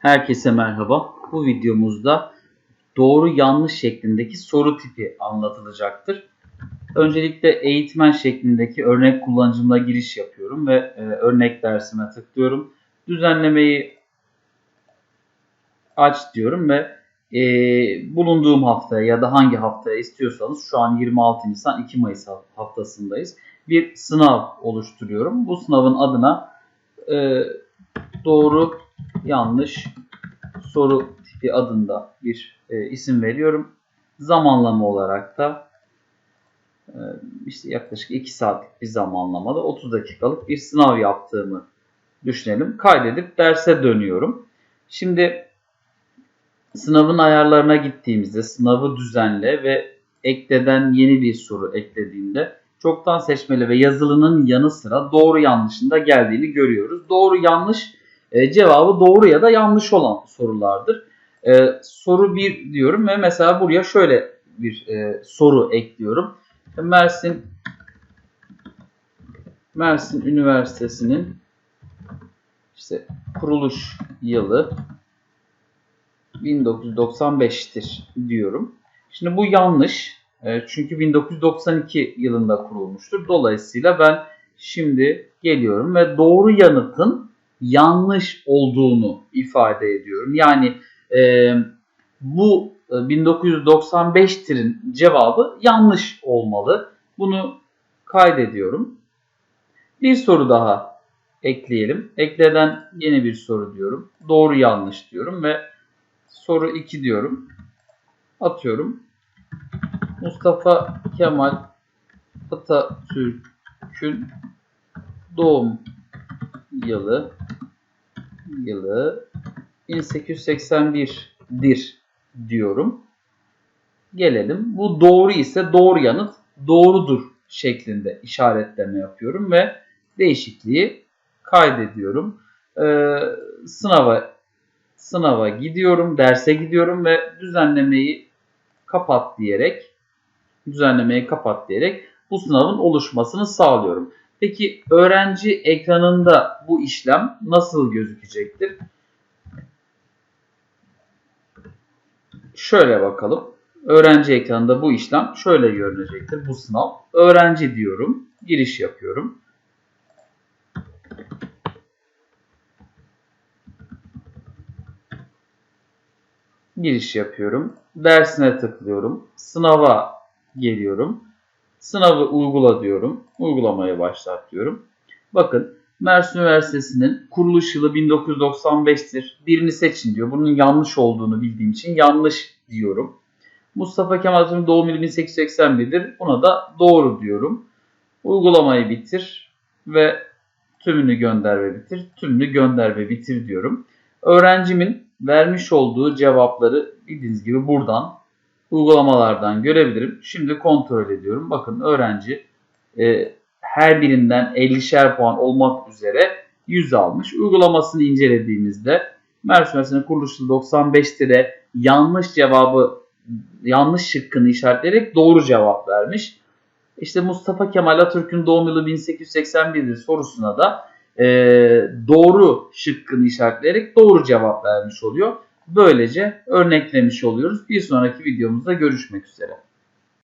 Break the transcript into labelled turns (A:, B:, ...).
A: Herkese merhaba. Bu videomuzda doğru yanlış şeklindeki soru tipi anlatılacaktır. Öncelikle eğitmen şeklindeki örnek kullanıcımla giriş yapıyorum ve e, örnek dersime tıklıyorum. Düzenlemeyi aç diyorum ve e, bulunduğum haftaya ya da hangi haftaya istiyorsanız şu an 26 Nisan 2 Mayıs haftasındayız. Bir sınav oluşturuyorum. Bu sınavın adına e, doğru yanlış soru tipi adında bir e, isim veriyorum. Zamanlama olarak da e, işte yaklaşık 2 saatlik bir zamanlamada 30 dakikalık bir sınav yaptığımı düşünelim. Kaydedip derse dönüyorum. Şimdi sınavın ayarlarına gittiğimizde sınavı düzenle ve ekleden yeni bir soru eklediğinde çoktan seçmeli ve yazılının yanı sıra doğru yanlışında geldiğini görüyoruz. Doğru yanlış e, cevabı doğru ya da yanlış olan sorulardır. E, soru 1 diyorum ve mesela buraya şöyle bir e, soru ekliyorum. Mersin Mersin Üniversitesi'nin işte kuruluş yılı 1995'tir diyorum. Şimdi bu yanlış. E, çünkü 1992 yılında kurulmuştur. Dolayısıyla ben şimdi geliyorum ve doğru yanıtın yanlış olduğunu ifade ediyorum. Yani e, bu 1995'tirin cevabı yanlış olmalı. Bunu kaydediyorum. Bir soru daha ekleyelim. Ekleden yeni bir soru diyorum. Doğru yanlış diyorum ve soru 2 diyorum. Atıyorum. Mustafa Kemal Atatürk'ün doğum yılı yılı 1881'dir diyorum. Gelelim. Bu doğru ise doğru yanıt doğrudur şeklinde işaretleme yapıyorum ve değişikliği kaydediyorum. Ee, sınava sınava gidiyorum, derse gidiyorum ve düzenlemeyi kapat diyerek düzenlemeyi kapat diyerek bu sınavın oluşmasını sağlıyorum. Peki öğrenci ekranında bu işlem nasıl gözükecektir? Şöyle bakalım. Öğrenci ekranında bu işlem şöyle görünecektir. Bu sınav. Öğrenci diyorum. Giriş yapıyorum. Giriş yapıyorum. Dersine tıklıyorum. Sınava geliyorum. Sınavı uygula diyorum. Uygulamaya başlat diyorum. Bakın Mersin Üniversitesi'nin kuruluş yılı 1995'tir. Birini seçin diyor. Bunun yanlış olduğunu bildiğim için yanlış diyorum. Mustafa Kemal Atatürk'ün doğum yılı 1881'dir. Buna da doğru diyorum. Uygulamayı bitir ve tümünü gönder ve bitir. Tümünü gönder ve bitir diyorum. Öğrencimin vermiş olduğu cevapları bildiğiniz gibi buradan uygulamalardan görebilirim. Şimdi kontrol ediyorum. Bakın öğrenci e, her birinden 50'şer puan olmak üzere 100 almış. Uygulamasını incelediğimizde Mersin Üniversitesi'nin kuruluş yılı 95'te yanlış cevabı yanlış şıkkını işaretleyerek doğru cevap vermiş. İşte Mustafa Kemal Atatürk'ün doğum yılı 1881'dir sorusuna da e, doğru şıkkını işaretleyerek doğru cevap vermiş oluyor. Böylece örneklemiş oluyoruz. Bir sonraki videomuzda görüşmek üzere.